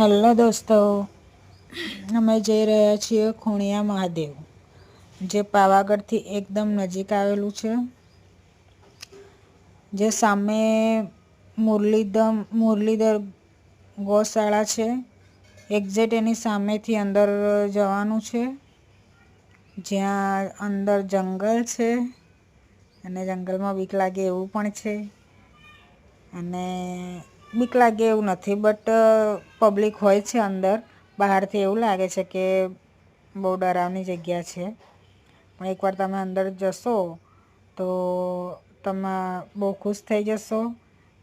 Hello દોસ્તો. અમે જઈ રહ્યા છીએ ખૂણિયા મહાદેવ, જે પાવાગઢથી એકદમ નજીક આવેલું છે. જે સામે મુરલીધમ, મુરલીધર ગૌશાળા છે. એક્ઝેટ એની સામેથી અંદર જવાનું છે. જ્યાં અંદર જંગલ છે અને જંગલમાં બીક લાગે એવું પણ છે. અને બીક લાગે એવું નથી બટ પબ્લિક હોય છે અંદર. બહારથી એવું લાગે છે કે બહુ ડરાવની જગ્યા છે. પણ એકવાર તમે અંદર જશો તો તમે બહુ ખુશ થઈ જશો.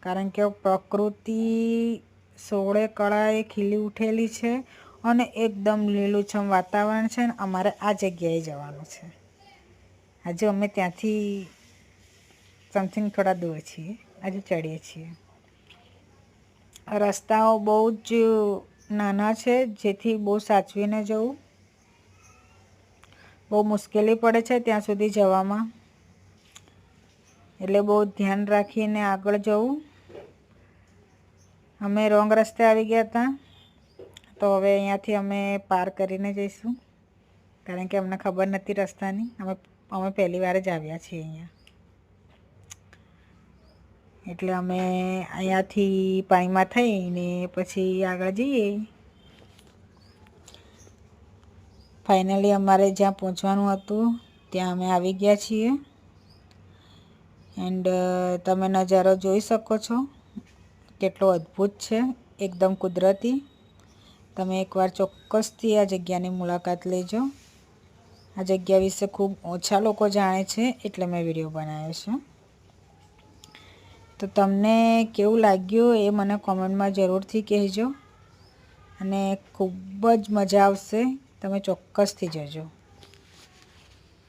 કારણ કે પ્રકૃતિ સોળે કળાએ ખીલી ઉઠેલી છે અને એકદમ લીલુંછમ વાતાવરણ છે ને અમારે આ જગ્યાએ જવાનું છે. આજે અમે ત્યાંથી સમથિંગ થોડા દૂર છીએ. આજે ચડીએ છીએ. રસ્તાઓ બહુ જ નાના છે, જેથી બહુ સાચવીને જવું. બહુ મુશ્કેલી પડે છે ત્યાં સુધી જવામાં. એટલે બહુ ધ્યાન રાખીને આગળ જવું. અમે રોંગ રસ્તે આવી ગયા હતા, તો હવે અહીંયાથી અમે પાર કરીને જઈશું. કારણ કે અમને ખબર નથી રસ્તાની. અમે અમે પહેલી વાર જ આવ્યા છીએ અહીંયા. એટલે અમે અહીંયાથી પાણીમાં થઈને પછી આગળ જઈએ. ફાઇનલી અમારે જ્યાં પહોંચવાનું હતું, ત્યાં અમે આવી ગયા છીએ. એન્ડ તમે નજારો જોઈ શકો છો. કેટલો અદ્ભુત છે, એકદમ કુદરતી. તમે એકવાર ચોક્કસથી આ જગ્યાની મુલાકાત લેજો. આ જગ્યા વિશે ખૂબ ઓછા લોકો જાણે છે, એટલે મેં વીડિયો બનાવ્યો છે. તો તમને કેવું લાગ્યું એ મને કોમેન્ટમાં જરૂરથી કહેજો. અને ખૂબ જ મજા આવશે. તમે ચોક્કસથી જજો.